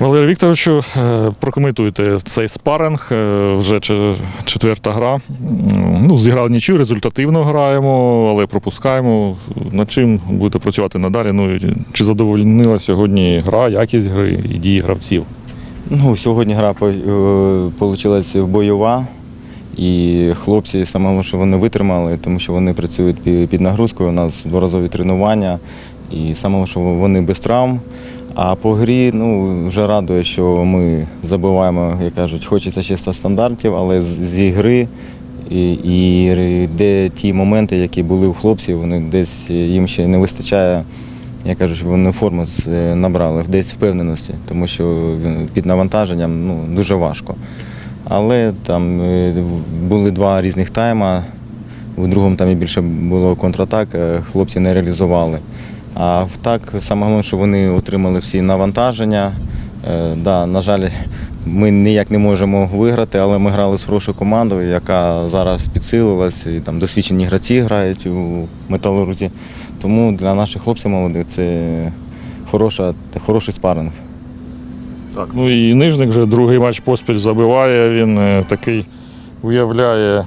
Валерій Вікторовичу, е, прокоментуйте цей спаринг. е, Вже четверта гра. Ну, зіграли нічию, результативно граємо, але пропускаємо. Над чим будете працювати надалі? Ну, чи задовольнила сьогодні гра, якість гри і дії гравців? Ну, сьогодні гра вийшла бойова, і хлопці саме що вони витримали, тому що вони працюють під нагрузкою. У нас дворазові тренування, і саме що вони без травм. А по грі ну, вже радує, що ми забиваємо, як кажуть, хочеться 100 стандартів, але з, з ігри і, і де ті моменти, які були у хлопців, вони десь їм ще не вистачає я кажу, що вони форму е, набрали десь впевненості, тому що під навантаженням ну, дуже важко. Але там е, були два різних тайма. У другому таймі більше було контратак, е, хлопці не реалізували. А так саме головне, що вони отримали всі навантаження. Е, Да, на жаль, ми ніяк не можемо виграти, але ми грали з хорошою командою, яка зараз підсилилась, і там досвідчені гравці грають у металурзі. Тому для наших хлопців молодих це хороша, хороший спаринг. Так, ну і Нижник вже другий матч поспіль забиває. Він е, такий уявляє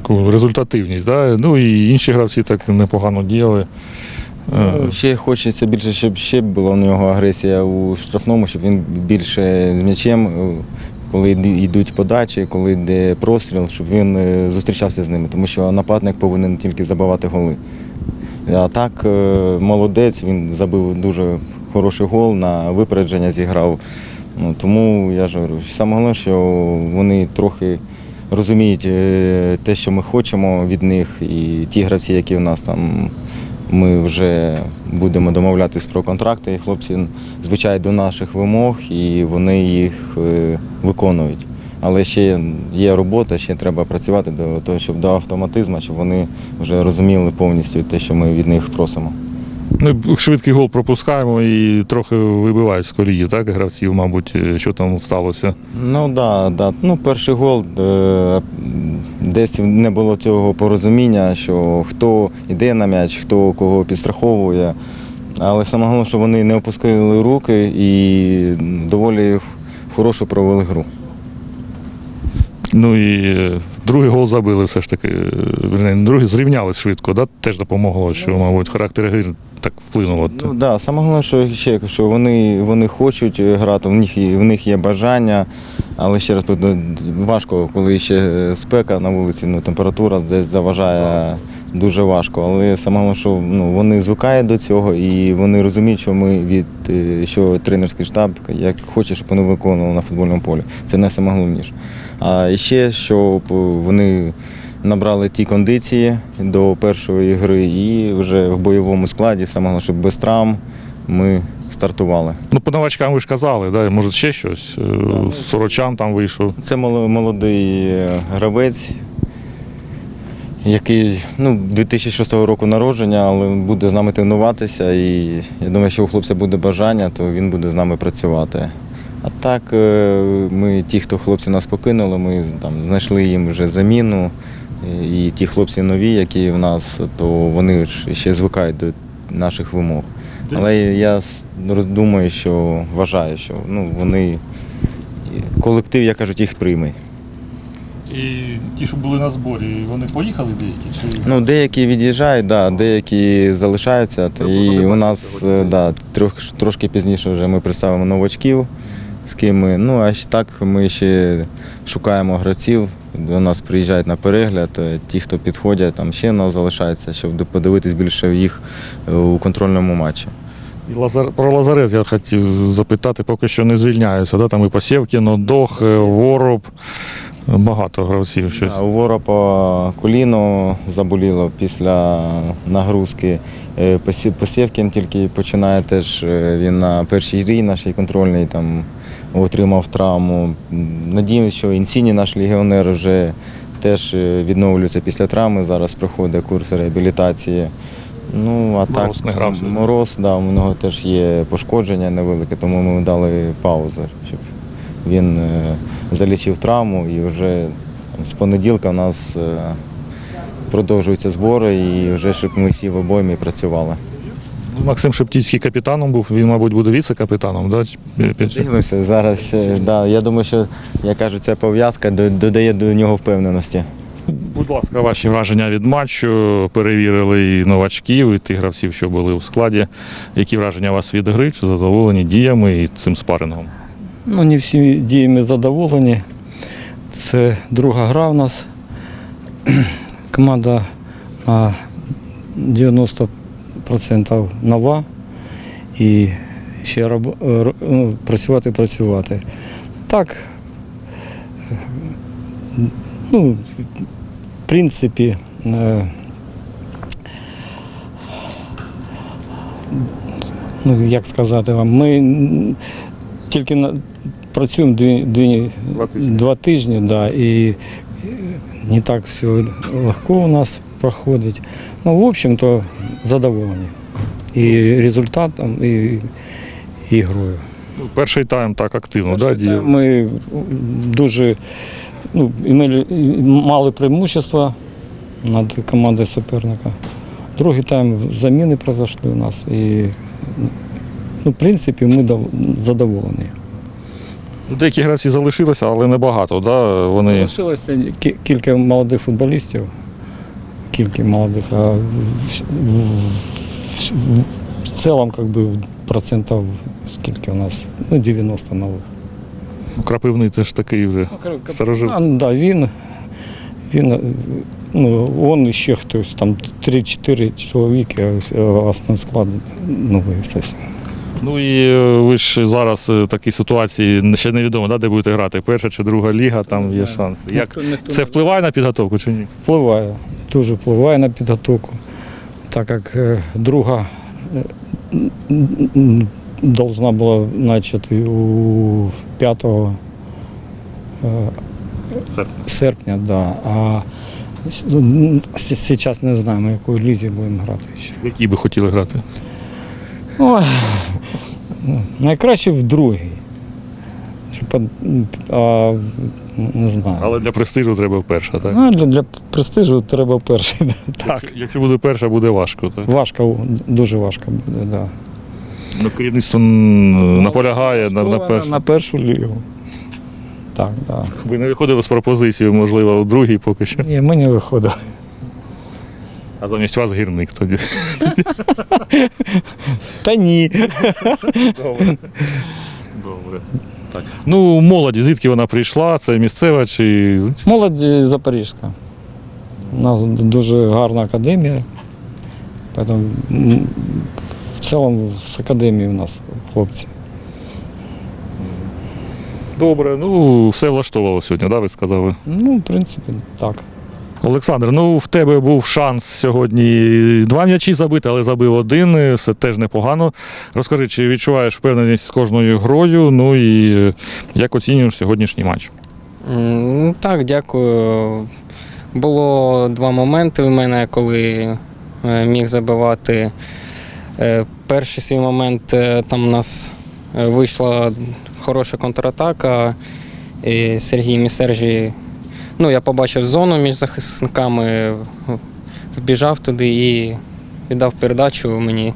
таку результативність. Да? Ну і інші гравці так непогано діяли. Е, Ну, Ще хочеться більше, щоб ще була у нього агресія у штрафному, щоб він більше з м'ячем, е, коли йдуть подачі, коли йде простріл, щоб він е, зустрічався з ними, тому що нападник повинен тільки забивати голи. А так, молодець, він забив дуже хороший гол на випередження зіграв. Ну, тому я ж говорю, саме головне, що вони трохи розуміють е, те, що ми хочемо від них, і ті гравці, які в нас там ми вже будемо домовлятись про контракти. Хлопці звичайно до наших вимог і вони їх е, виконують. Але ще є робота, ще треба працювати до того, щоб до автоматизму, щоб вони вже розуміли повністю те, що ми від них просимо. Ну, швидкий гол пропускаємо і трохи вибивають з колії, так, гравців, мабуть, е, що там сталося. Ну да, да. Ну, перший гол е, десь не було цього порозуміння, що хто йде на м'яч, хто кого підстраховує. Але саме головне, що вони не опускали руки і доволі хорошо провели гру. Ну і е, другий гол забили все ж таки. е, Другий зрівнялись швидко, да? теж допомогло, що, мабуть, характер гри так вплинуло. Ну, да, саме головне, що ще що вони, вони хочуть грати, в них, в них є бажання, але ще раз важко, коли ще спека на вулиці, ну, температура десь заважає дуже важко. Але саме головне, що ну, вони звикають до цього і вони розуміють, що ми від е, що тренерський штаб як хоче, щоб вони виконували на футбольному полі. Це не найголовніше. А ще щоб вони набрали ті кондиції до першої гри і вже в бойовому складі, саме головне, щоб без травм ми стартували. Ну, по новачкам ви ж казали, да? може ще щось. Е, Сорочан там вийшов. Це молодий е, гравець, який ну, 2006 року народження, але буде з нами тренуватися. І я думаю, що у хлопця буде бажання, то він буде з нами працювати. А так, е, ми, ті, хто хлопці нас покинули, ми там знайшли їм вже заміну. І ті хлопці нові, які в нас, то вони ж ще звикають до наших вимог. Але я роздумую, що вважаю, що ну, вони колектив, як кажуть, їх прийме. І ті, що були на зборі, вони поїхали деякі? Чи... Ну, деякі від'їжджають, да, деякі залишаються. І у нас е, да, трошки пізніше вже ми представимо новачків, з ким ми. Ну, а ще так ми ще шукаємо гравців. До нас приїжджають на перегляд. е, Ті, хто підходять, там ще в нас залишаються, щоб подивитись більше їх е, у контрольному матчі. І Лазар... Про Лазарет я хотів запитати, поки що не звільняються. Да? Там і Посєвкін, Дох, е, Вороб. Багато гравців щось. У Воропа коліно заболіло після нагрузки. Посі- Посєвкін тільки починає теж. Він на першій грі нашій контрольній там отримав травму. Надіюсь, що Інсіні, наш легіонер, вже теж е, відновлюється після травми. Зараз проходить курс реабілітації. Ну, а Мороз так, не грав сьогодні? Мороз, да, у нього теж є пошкодження невелике, тому ми дали паузу, щоб він е, залічив травму і вже там, з понеділка у нас е, продовжуються збори і вже щоб ми всі в обоймі працювали. Максим Шептицький капітаном був, він, мабуть, буде віце-капітаном. Да? Дивимося зараз. Ще, да, я думаю, що я кажу, ця пов'язка додає до нього впевненості. Будь ласка, ваші враження від матчу. Перевірили і новачків, і тих гравців, що були у складі. Які враження у вас від гри? Чи задоволені діями і цим спарингом? Ну, не всі діями задоволені. Це друга гра в нас. Команда на 90% нова. І ще е, ну, працювати, працювати. Так, ну, в принципі, е, ну, як сказати вам, ми тільки на, працюємо дві, дві, Два тижні. два тижні, да, і не так все легко у нас проходить. Ну, в общем-то, задоволені. І результатом, і, і грою. Ну, Перший тайм так активно да, діяв. Ми дуже ну, мали преимущество над командою суперника. Другий тайм заміни произошли у нас. І, ну, в принципі, ми задоволені. Деякі гравці залишилися, але небагато. Да? Вони Залишилося кілька молодих футболістів. Кілька молодих, а в, в, в, цілому, как би, процентів скільки у нас? Ну, 90 нових. крапивний теж такий вже. Сторожил. А, ну, да, він, він, ну, он і ще хтось, там 3-4 чоловіки, а основний склад новий зовсім. Ну і е, ви ж зараз е, в такій ситуації ще невідомо, да, де будете грати. Перша чи друга ліга, там є шанс. Як це впливає на підготовку чи ні? Впливає, дуже впливає на підготовку, так як е, друга е, должна була почати у 5 е, Серпня. серпня, да, а зараз не знаємо, якої лізі будемо грати ще. В якій би хотіли грати? Ой, ну, найкраще в другій. М, а, не знаю. Але для престижу треба перша, так? Ну, для, для престижу треба да, Так. Якщо, якщо буде перша, буде важко. Так? Важко, дуже важко буде, так. Да. Ну, керівництво наполягає на, на першу. на першу лігу. Так, так. Ви не виходили з пропозицією, можливо, у другій поки що. Ні, ми не виходили. А замість вас гірник тоді. Та ні. Добре. Добре. Так. Ну, молоді, звідки вона прийшла? Це місцева чи. Молодь Запорізька. У нас дуже гарна академія. В цілому з академії у нас хлопці. Добре, ну все влаштовувало сьогодні, да, ви сказали. Ну, в принципі, так. Олександр, ну в тебе був шанс сьогодні два м'ячі забити, але забив один. Все теж непогано. Розкажи, чи відчуваєш впевненість з кожною грою? Ну і е, як оцінюєш сьогоднішній матч? Так, дякую. Було два моменти в мене, коли е, міг забивати. Е, Перший свій момент там у нас вийшла хороша контратака. І Сергій Місержі. Ну, я побачив зону між захисниками, вбіжав туди і віддав передачу мені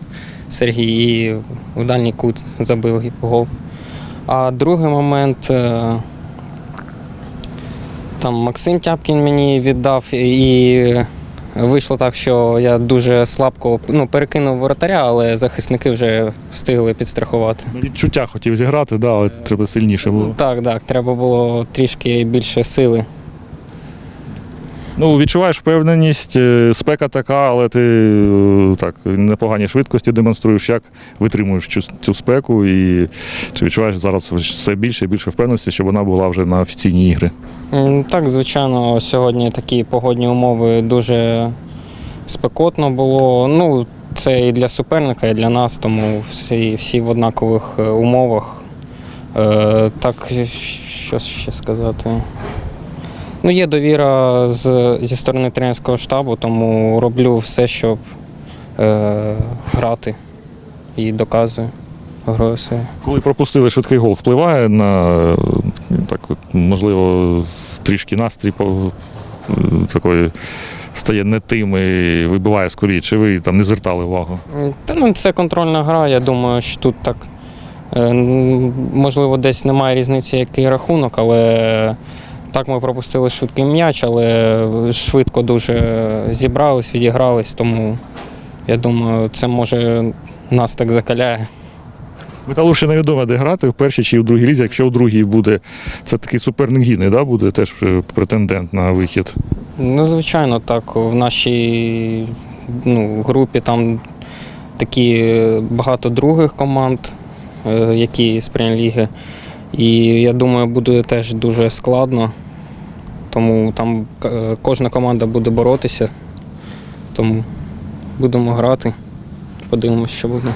Сергій і в дальній кут забив гол. А другий момент. е, там Максим Тяпкін мені віддав, і вийшло так, що я дуже слабко ну, перекинув воротаря, але захисники вже встигли підстрахувати. Відчуття хотів зіграти, да, але треба сильніше було. Так, так, треба було трішки більше сили. Ну, відчуваєш впевненість, е, спека така, але ти е, так непогані швидкості демонструєш, як витримуєш цю, цю спеку, і чи відчуваєш зараз все більше і більше впевненості, щоб вона була вже на офіційні ігри. Так, звичайно, сьогодні такі погодні умови дуже спекотно було. Ну, це і для суперника, і для нас, тому всі, всі в однакових е, умовах. Е, так, що ще сказати? Ну, є довіра з, зі сторони тренерського штабу, тому роблю все, щоб е, грати і доказую грою. Коли пропустили швидкий гол, впливає на так, можливо, трішки настрій е, стає не тим і вибиває скоріше, чи ви там не звертали увагу? Та ну це контрольна гра. Я думаю, що тут так е, можливо десь немає різниці, який рахунок, але так ми пропустили швидкий м'яч, але швидко дуже зібрались, відігрались, тому я думаю, це може нас так закаляє. Металу ще невідомо, де грати, в першій чи в другій лізі. Якщо в другій буде, це такий суперник гідний, да, буде теж претендент на вихід. Ну, звичайно, так. В нашій ну, групі там такі багато других команд, е, які з прем'єр-ліги. І я думаю, буде теж дуже складно. Тому там е, кожна команда буде боротися. Тому будемо грати. Подивимося, що буде.